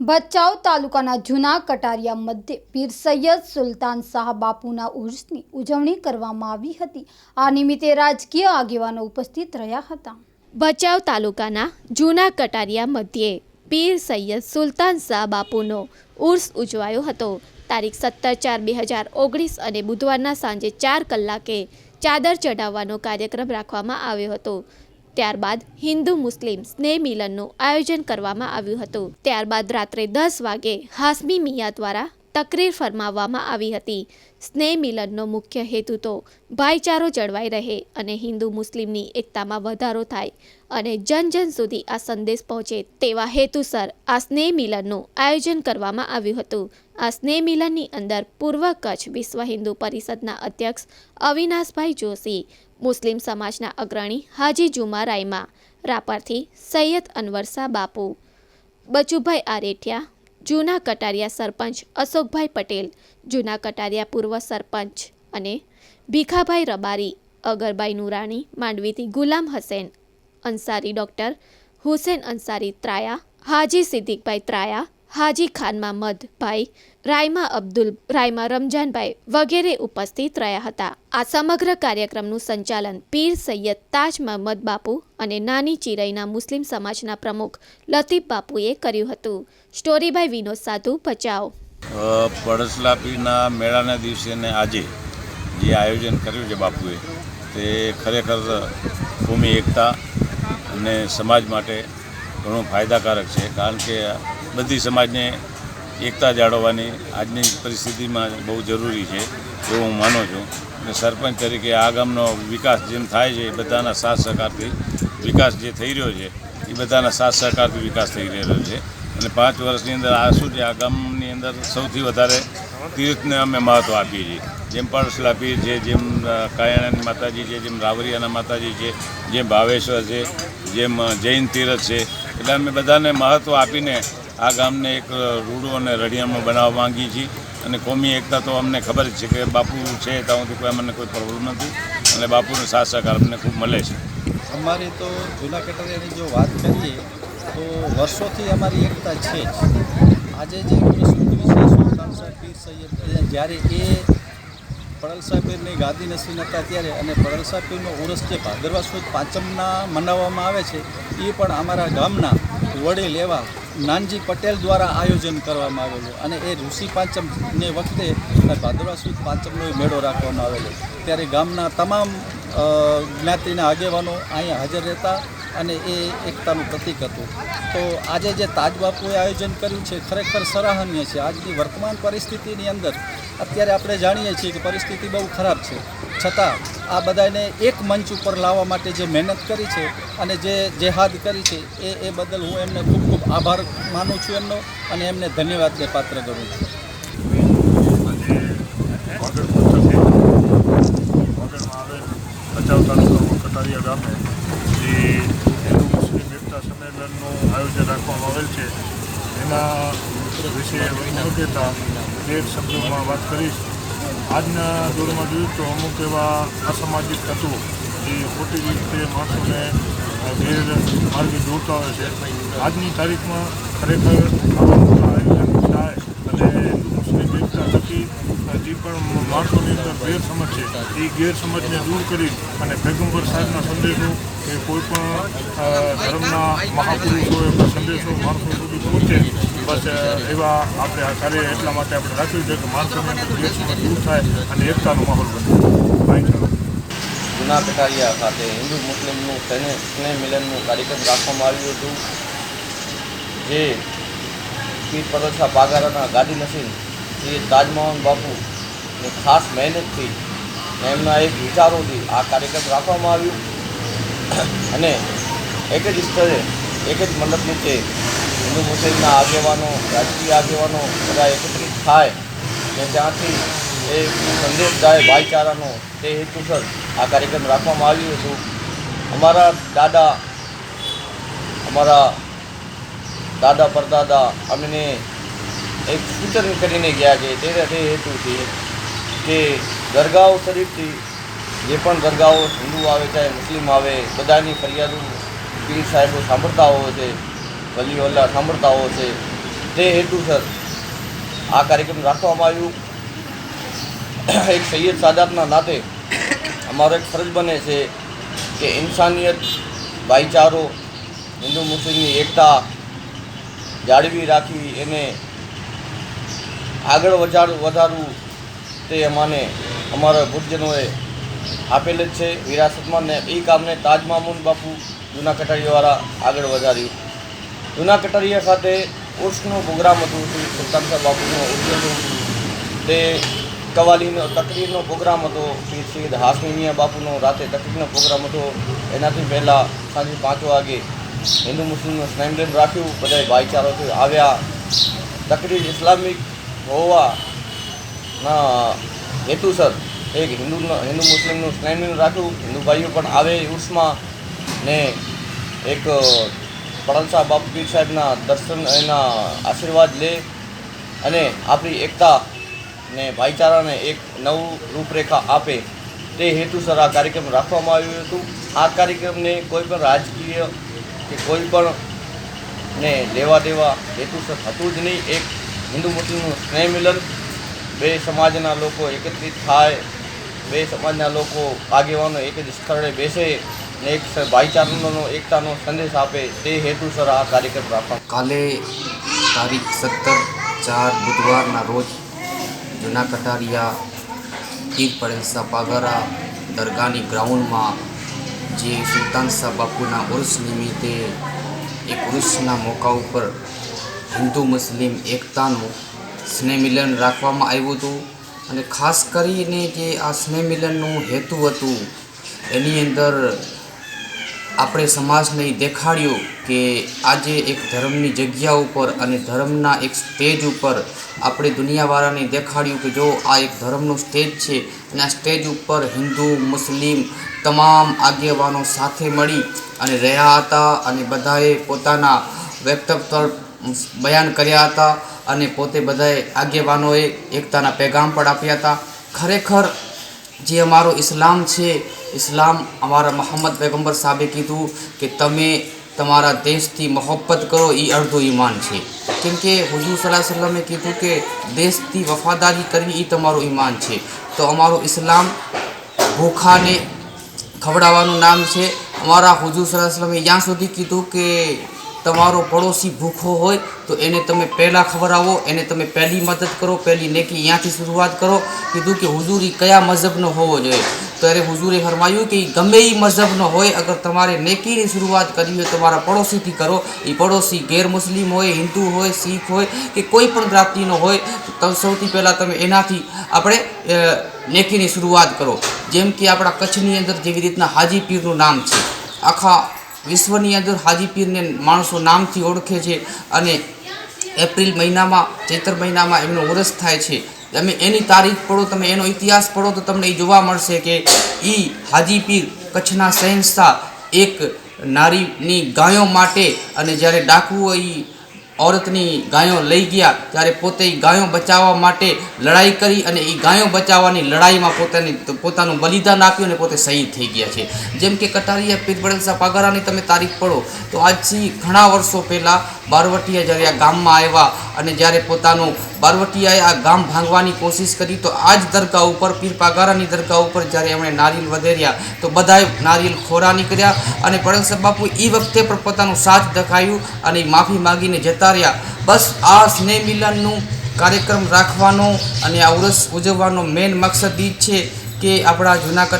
ભચાઉ તાલુકાના જૂના કટારિયા મધ્યે પીર સૈયદ સુલતાન શાહ બાપુના ઉર્સની ઉજવણી કરવામાં આવી હતી. આ નિમિત્તે રાજકીય આગેવાનો ઉપસ્થિત રહ્યા હતા. ભચાઉ તાલુકાના જૂના કટારિયા મધ્યે પીર સૈયદ સુલતાન શાહ બાપુનો ઉર્સ ઉજવાયો હતો. તારીખ સત્તર ચાર બે હજાર ઓગણીસ અને બુધવારના સાંજે ચાર કલાકે ચાદર ચઢાવવાનો કાર્યક્રમ રાખવામાં આવ્યો હતો. ત્યારબાદ હિન્દુ મુસ્લિમ સ્નેહ મિલનનું આયોજન કરવામાં આવ્યું હતું. ત્યારબાદ રાત્રે દસ વાગે હાસમી મિયા દ્વારા તકરીર ફરમાવવામાં આવી હતી. સ્નેહ મિલનનો મુખ્ય હેતુ તો ભાઈચારો જળવાઈ રહે અને હિન્દુ મુસ્લિમની એકતામાં વધારો થાય અને જન જન સુધી આ સંદેશ પહોંચે તેવા હેતુસર આ સ્નેહ મિલનનું આયોજન કરવામાં આવ્યું હતું. આ સ્નેહ મિલનની અંદર પૂર્વ કચ્છ વિશ્વ હિન્દુ પરિષદના અધ્યક્ષ અવિનાશભાઈ જોશી, મુસ્લિમ સમાજના અગ્રણી હાજી જુમા રાયમા, રાપરથી સૈયદ અનવરસા બાપુ, બચુભાઈ આરેઠિયા, જૂના કટારિયા સરપંચ અશોકભાઈ પટેલ, જૂના કટારિયા પૂર્વ સરપંચ અને ભીખાભાઈ રબારી અગરબાઈ નુરાણી, માંડવીથી ગુલામ હસેન, અંસારી ડૉક્ટર હુસેન અંસારી ત્રાયા, હાજી સિદ્દીકભાઈ ત્રાયા હાજી ખાનમાં મધભાઈ રાયમા અબ્દુલ, રાયમા રમજાનભાઈ વગેરે ઉપસ્થિત રહ્યા હતા. આ સમગ્ર કાર્યક્રમનું સંચાલન પીર સૈયદ તાજ મહમદ બાપુ અને નાની ચિરઈના મુસ્લિમ સમાજના પ્રમુખ લતીફ બાપુએ કર્યું હતું. સ્ટોરી બાય વિનોદ સાધુ, ભચાઉ. પડસલા પીરના મેળાના દિવસે ને આજે જે આયોજન કર્યું છે બાપુએ, તે ખરેખર ભૂમિ એકતા અને સમાજ માટે ઘણું ફાયદાકારક છે. કારણ કે બધી સમાજને એકતા જાળવવાની આજની પરિસ્થિતિમાં બહુ જરૂરી છે, એવું હું માનું છું. અને સરપંચ તરીકે આ ગામનો વિકાસ જેમ થાય છે બધાના સાથ સહકારથી વિકાસ જે થઈ રહ્યો છે, એ બધાના સાથ સહકારથી વિકાસ થઈ રહ્યો છે. અને પાંચ વર્ષની અંદર આ શું છે, આ ગામની અંદર સૌથી વધારે તીર્થને અમે મહત્ત્વ આપીએ છીએ. જેમ પડસલા પીર છે, જેમ કાયાણાની માતાજી છે, જેમ રાવરિયાના માતાજી છે, જેમ ભાવેશ્વર છે, જેમ જૈન તીર્થ છે, એટલે અમે બધાને મહત્ત્વ આપીને આ ગામને એક રૂડું અને રળિયામણું બનાવવા માંગીએ છીએ અને કોમી એકતા તો અમને ખબર જ છે કે બાપુ છે ત્યાંથી કોઈ અમને કોઈ પ્રોબ્લેમ નથી. અને બાપુનો સાથ સહકાર અમને ખૂબ મળે છે. અમારી તો જૂના કટારિયાની જો વાત કરીએ, તો વર્ષોથી અમારી એકતા છે આજે જે ઉજવી છે સુલતાન સાહેબ પીર સૈયદ જ્યારે એ પડલસા સાહેબની ગાદી નસીન હતા ત્યારે અને પડલસા સાહેબનો ઉરસ જે ભાદરવા સુદ પાંચમના મનાવવામાં આવે છે, એ પણ અમારા ગામના વડીલ એવા નાનજી પટેલ દ્વારા આયોજન કરવામાં આવેલું અને એ ઋષિ પાંચમને વખતે ભાદરવા સુદ પાંચમનો મેળો રાખવામાં આવેલો ત્યારે ગામના તમામ જ્ઞાતિના આગેવાનો અહીંયા હાજર રહેતા અને એ એકતાનું પ્રતીક હતું. તો આજે જે તાજબાપુએ આયોજન કર્યું છે, ખરેખર સરાહનીય છે. આજની વર્તમાન પરિસ્થિતિની અંદર અત્યારે આપણે જાણીએ છીએ કે પરિસ્થિતિ બહુ ખરાબ છે. છતાં આ બધાને એક મંચ ઉપર લાવવા માટે જે મહેનત કરી છે અને જે જેહાદ કરી છે, એ એ બદલ હું એમને ખૂબ ખૂબ આભાર માનું છું એમનો અને એમને ધન્યવાદને પાત્ર કરું છું. ગામે જે હિન્દુ મુસ્લિમ એકતા સંમેલનનું આયોજન રાખવામાં આવેલ છે. એના વિશે ન કહેતા બે શબ્દોમાં વાત કરીશ. આજના દોરમાં જોયું તો અમુક એવા અસામાજિક તત્વો જે ખોટી રીતે માણસોને ગેરમાર્ગે દોરતા હોય છે. આજની તારીખમાં ખરેખર આયોજન થાય અને હિન્દુ મુસ્લિમ એકતા થકી જે માણસોની અંદર ગેરસમજ છે. એ ગેરસમજને દૂર કરી અને પેગમ્બર સાહેબના સંદેશો કે કોઈ પણ ધર્મના મહાપુરુષો એમના સંદેશો માણસો સુધી પહોંચે, બસ એવા આપણે આ કાર્ય એટલા માટે આપણે રાખ્યું છે કે માણસોને ગેરસમજ દૂર થાય અને એકતાનો માહોલ બને. જૂના કટારિયા ખાતે હિન્દુ મુસ્લિમનું સ્નેહ સ્નેહ મિલનનું કાર્યક્રમ રાખવામાં આવ્યું હતું, જે પીર પરસા બાગારાના ગાદી મશીન, જે તાજમોહન બાપુની ખાસ મહેનતથી એમના એક વિચારોથી આ કાર્યક્રમ રાખવામાં આવ્યું. અને એક જ સ્થળે એક જ મંડપ નીચે હિન્દુ મુસ્લિમના આગેવાનો, રાજકીય આગેવાનો બધા એકત્રિત થાય ને ત્યાંથી એ સંદેશ જાય ભાઈચારાનો તે હેતુસર આ કાર્યક્રમ રાખવામાં આવ્યું હતું. અમારા દાદા અમારા દાદા પરદાદા અમને એક સૂચન કરીને ગયા છે. તે હેતુથી કે દરગાહો શરીફથી, જે પણ દરગાહો હિન્દુ આવે ચાહે મુસ્લિમ આવે, બધાની ફરિયાદો પીર સાહેબો સાંભળતા હોય છે, વલીઓ અલ્લાહ સાંભળતા હોય છે. તે હેતુસર આ કાર્યક્રમ રાખવામાં આવ્યું. એક સૈયદ સાદાતના નાતે અમારો એક ફરજ બને છે કે ઇન્સાનિયત, ભાઈચારો, હિન્દુ મુસ્લિમની એકતા જાળવી રાખવી એને આગળ વધાર વધારવું. તે અમાને, અમારા ભૂતજનોએ આપેલ જ છે. વિરાસતમાં ને એ કામને તાજ મામૂન બાપુ જૂના કટારીયાવાળા આગળ વધાર્યું. જૂના કટારીયા ખાતે ઉર્સનો પ્રોગ્રામ હતું. શ્રી સુલતાન સાહેબ બાપુનો ઉર્સનો તે કવાલીનો તકરીરનો પ્રોગ્રામ હતો. શ્રી સૈયદ હાસમી બાપુનો રાતે તકરીરનો પ્રોગ્રામ હતો. એનાથી પહેલાં સાંજે પાંચ વાગે હિન્દુ મુસ્લિમનું સ્નેમલેન રાખ્યું. બધા ભાઈચારોથી આવ્યા. તકરીર ઇસ્લામિક હોવાના હેતુસર એક હિન્દુ હિન્દુ મુસ્લિમનું સ્નેમલેન રાખ્યું હિન્દુ ભાઈઓ પણ આવે ઉર્સમાં ને એક પડલસા બાપુજી સાહેબના દર્શન, એના આશીર્વાદ લે અને આપણી એકતા ને ભાઈચારાને એક નવું રૂપરેખા આપે. તે હેતુસર આ કાર્યક્રમ રાખવામાં આવ્યું હતું. આ કાર્યક્રમને કોઈ પણ રાજકીય કે કોઈ પણ ને લેવા દેવા હેતુસર હતું જ નહીં. એક હિન્દુ મુસ્લિમનું સ્નેહ મિલન બે સમાજના લોકો એકત્રિત થાય, બે સમાજના લોકો આગેવાનો એક જ સ્થળે બેસે ને એક ભાઈચારાનો, એકતાનો સંદેશ આપે તે હેતુસર આ કાર્યક્રમ રાખવા કાલે તારીખ સત્તર ચાર બુધવારના રોજ જૂના કટારિયા પીર પડેલ શાહ પાગારા દરગાહની ગ્રાઉન્ડમાં જે સુલતાન શાહ બાપુના ઉર્સ નિમિત્તે એક ઉર્સના મોકા ઉપર હિન્દુ મુસ્લિમ એકતાનું સ્નેહ મિલન રાખવામાં આવ્યું હતું. અને ખાસ કરીને જે આ સ્નેહમિલનનું હેતુ હતું, એની અંદર આપણે સમાજને દેખાડ્યું કે આજે એક ધર્મની જગ્યા ઉપર અને ધર્મના એક સ્ટેજ ઉપર આપણે દુનિયાવાળાને દેખાડ્યું કે જો આ એક ધર્મનું સ્ટેજ છે અને આ સ્ટેજ ઉપર હિન્દુ, મુસ્લિમ તમામ આગેવાનો સાથે મળી અને રહ્યા હતા અને બધાએ પોતાના વ્યક્તત્વ બયાન કર્યા હતા. અને પોતે બધાએ આગેવાનોએ એકતાના પેગામ પણ આપ્યા હતા. ખરેખર જે અમારો ઇસ્લામ છે, ઇસ્લામ અમારા મોહમ્મદ પૈગંબર સાહેબે કીધું કે તમે તમારા દેશથી મોહબ્બત કરો એ અડધો ઈમાન છે. કેમ કે હુજુર સલાહ સલમે કીધું કે દેશથી વફાદારી કરવી એ તમારું ઈમાન છે. તો અમારો ઇસ્લામ ભૂખાને ખવડાવવાનું નામ છે. અમારા હુજુર સલાહ સલમે ત્યાં સુધી કીધું કે તમારો પડોશી ભૂખો હોય તો એને તમે પહેલાં ખવડાવો, એને તમે પહેલી મદદ કરો, પહેલી નેકી અહીંયાથી શરૂઆત કરો. કીધું કે હુજુરી કયા મઝહબનો હોવો જોઈએ? ત્યારે હુજુરે ફરમાયું કે ગમે એ મઝહબનો હોય, અગર તમારે નેકીની શરૂઆત કરવી હોય તમારા પડોશીથી કરો. એ પડોશી ગેર મુસ્લિમ હોય, હિન્દુ હોય, શીખ હોય કે કોઈ પણ જ્ઞાતિનો હોય, તો સૌથી પહેલાં તમે એનાથી આપણે નેકીની શરૂઆત કરો. જેમ કે આપણા કચ્છની અંદર જેવી રીતના હાજી પીરનું નામ છે. આખા વિશ્વની અંદર હાજીપીરને માણસો નામથી ઓળખે છે અને એપ્રિલ મહિનામાં, ચૈત્ર મહિનામાં એમનો વરસ થાય છે. તમે એની તારીખ પડો, તમે એનો ઇતિહાસ પડો, તો તમને એ જોવા મળશે કે એ હાજીપીર કચ્છના શહેનશાહ એક નારીની ગાયો માટે અને જ્યારે ડાકુઓ એ ઓરતની ગાયો લઈ ગયા ત્યારે પોતે ગાયો બચાવવા માટે લડાઈ કરી અને એ ગાયો બચાવવાની લડાઈમાં પોતાની પોતાનું બલિદાન આપ્યું અને પોતે શહીદ થઈ ગયા છે. જેમ કે કટારીયા પીર બડેલ પાગારાની તમે તારીખ પડો તો આજથી ઘણા વર્ષો પહેલાં બારવટીયા જ્યારે આ ગામમાં આવ્યા અને જ્યારે પોતાનું બારવટીયાએ આ ગામ ભાંગવાની કોશિશ કરી, તો આ જ દરગાહ ઉપર પીર પાગારાની દરગાહ ઉપર જ્યારે એમણે નારિયેલ વધેર્યા, તો બધાએ નારિયેલ ખોરા નીકળ્યા અને પડેલ બાપુ એ વખતે પણ પોતાનું સાથ દખાયું અને માફી માગીને જતા રહ્યા. બસ આ સ્નેહ મિલનનું કાર્યક્રમ રાખવાનો અને આ ઉરસ ઉજવવાનો મેન મકસદ એ છે કે આપણા જૂના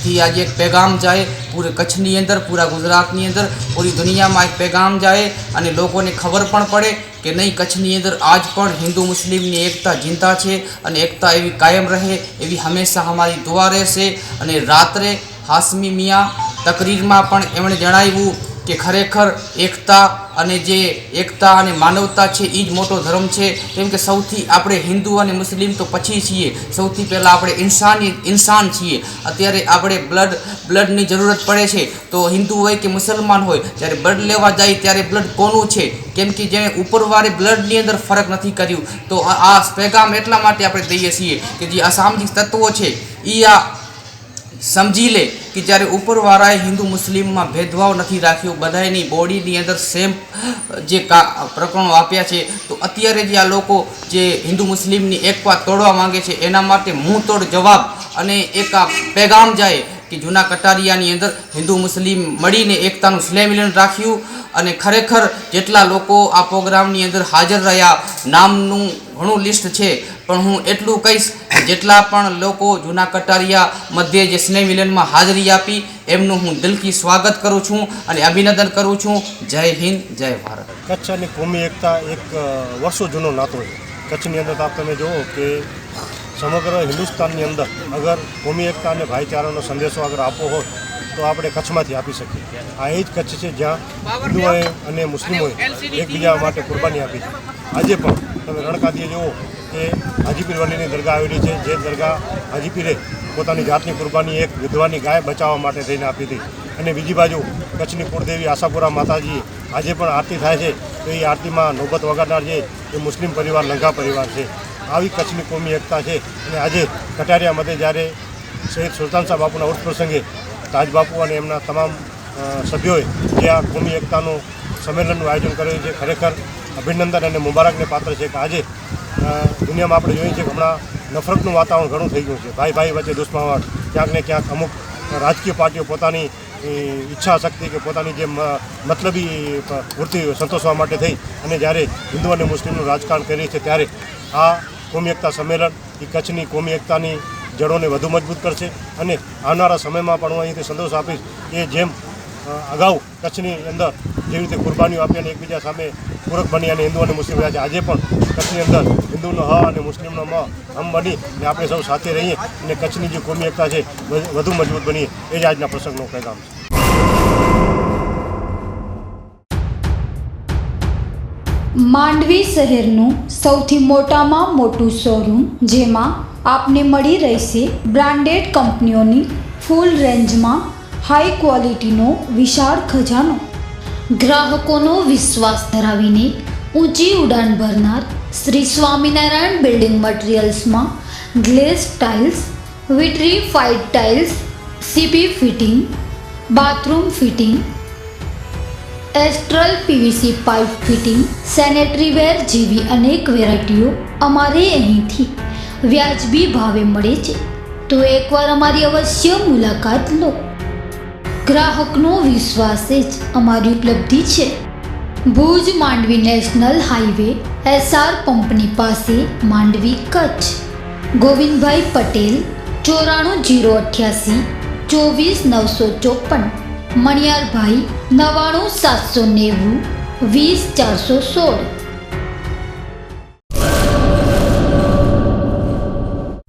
કટારિયાથી આજે એક પેગામ જાય, પૂરે કચ્છની અંદર, પૂરા ગુજરાતની અંદર, પૂરી દુનિયામાં એક પેગામ જાય અને લોકોને ખબર પણ પડે કે નહીં, કચ્છની અંદર આજ પણ હિન્દુ મુસ્લિમની એકતા જિંદા છે અને એકતા એવી કાયમ રહે એવી હંમેશા અમારી દુઆ રહેશે અને રાત્રે હાસમી મિયા તકરીરમાં પણ એમણે જણાવ્યું કે ખરેખર એકતા અને જે એકતા અને માનવતા છે એ જ મોટો ધર્મ છે. કેમ કે સૌથી આપણે હિન્દુ અને મુસ્લિમ તો પછી છીએ. સૌથી પહેલાં આપણે ઇન્સાની, ઇન્સાન છીએ. અત્યારે આપણે બ્લડ, બ્લડની જરૂરત પડે છે. તો હિન્દુ હોય કે મુસલમાન હોય, જ્યારે બ્લડ લેવા જાય ત્યારે બ્લડ કોનું છે? કેમ કે જેણે ઉપરવાળે બ્લડની અંદર ફરક નથી કર્યું. તો આ પેગામ એટલા માટે આપણે દઈએ છીએ કે જે અસામાજિક તત્વો છે એ આ સમજી લે. કે જ્યારે ઉપરવાળાએ હિન્દુ મુસ્લિમમાં ભેદભાવ નથી રાખ્યો બધાની બોડીની અંદર સેમ જે કા પ્રકરણો આપ્યા છે, તો અત્યારે જે આ લોકો જે હિન્દુ મુસ્લિમની એકતા તોડવા માંગે છે, એના માટે મું તોડ જવાબ અને એક આ પેગામ જાય કે જૂના કટારિયાની અંદર હિન્દુ મુસ્લિમ મળીને એકતાનું સ્લેમિલન રાખ્યું અને ખરેખર જેટલા લોકો આ પ્રોગ્રામની અંદર હાજર રહ્યા, નામનું ઘણું લિસ્ટ છે, પણ હું એટલું કહીશ જેટલા પણ લોકો જૂના કટારિયા મધ્યે જે સ્નેહ મિલનમાં હાજરી આપી એમનું હું દિલથી સ્વાગત કરું છું અને અભિનંદન કરું છું. જય હિન્દ જય ભારત. કચ્છ અને ભૂમિ એકતા એક વર્ષો જૂનો નાતો છે. કચ્છની અંદર આપ તમે જુઓ કે સમગ્ર હિન્દુસ્તાનની અંદર અગર ભૂમિ એકતા અને ભાઈચારાનો સંદેશો અગર આપવો હોય તો આપણે કચ્છમાંથી આપી શકીએ. આ એ જ કચ્છ છે જ્યાં હિન્દુઓએ અને મુસ્લિમોએ એકબીજા માટે કુરબાની આપી છે. આજે પણ તમે રણકાદીએ જુઓ કે હાજીપીર વલીની દરગાહ આવેલી છે. જે દરગાહ હાજીપીરે પોતાની જાતની કુરબાની એક વિધવાની ગાય બચાવવા માટે થઈને આપી હતી. અને બીજી બાજુ કચ્છની કુળદેવી આશાપુરા માતાજી આજે પણ આરતી થાય છે. તો એ આરતીમાં નોબત વગાડનાર છે. એ મુસ્લિમ પરિવાર લંઘા પરિવાર છે. આવી કચ્છની કોમી એકતા છે. અને આજે કટારિયા મધ્યે જ્યારે શહીદ સુલતાન શાહ બાપુના ઉર્ષ પ્રસંગે તાજબાપુ અને એમના તમામ સભ્યોએ જે આ કોમી એકતાનું સંમેલનનું આયોજન કર્યું છે, ખરેખર અભિનંદન અને મુબારકને પાત્ર છે કે આજે દુનિયામાં આપણે જોઈએ છીએ કે હમણાં નફરતનું વાતાવરણ ઘણું થઈ ગયું છે. ભાઈ ભાઈ વચ્ચે દુશ્મનાવટ ક્યાંક ને ક્યાંક અમુક રાજકીય પાર્ટીઓ પોતાની ઈચ્છા શક્તિ કે પોતાની જે મતલબી પ- સંતોષવા માટે થઈ અને જ્યારે હિન્દુ અને મુસ્લિમનું રાજકારણ કરી છે ત્યારે આ કોમી એકતા સંમેલન એ કચ્છની કોમી એકતાની જડોને વધુ મજબૂત કરશે અને આવનારા સમયમાં પણ હું અહીંથી સંદેશ આપીશ કે જેમ અગાઉ કચ્છની અંદર જેવી રીતે કુરબાનીઓ આપી અને એકબીજા સામે પૂરક બની અને હિન્દુ અને મુસ્લિમ રહ્યા છે. આજે પણ કચ્છની અંદર હિન્દુનો હ અને મુસ્લિમનો મ, હમ બની અને આપણે સૌ સાથે રહીએ અને કચ્છની જે કોમી એકતા છે, વધુ મજબૂત બનીએ એ જ આજના પ્રસંગનો પેગામ છે. માંડવી શહેરનું સૌથી મોટામાં મોટું શોરૂમ, જેમાં આપને મળી રહેશે બ્રાન્ડેડ કંપનીઓની ફૂલ રેન્જમાં હાઈ ક્વોલિટીનો વિશાળ ખજાનો. ગ્રાહકોનો વિશ્વાસ ધરાવીને ઊંચી ઉડાન ભરનાર Shri Swaminarayan building મટીરિયલ્સમાં glass tiles vitrified tiles, CP fitting, bathroom fitting, Astral PVC pipe fitting, sanitary ware જેવી અનેક વેરાયટીઓ અમારે અહીંથી વ્યાજબી ભાવે મળે છે. તો એકવાર અમારી અવશ્ય મુલાકાત લો. ગ્રાહકનો વિશ્વાસ જ અમારી ઉપલબ્ધિ છે. Bhuj Mandvi national highway, SR પંપની પાસે માંડવી કચ્છ. ગોવિંદભાઈ પટેલ, ચોરાણું જીરો અઠ્યાસી, ચોવીસ નવસો ચોપન. મણિયારભાઈ નવ્વાણું સાતસો નેવું, વીસ ચારસો સોળ.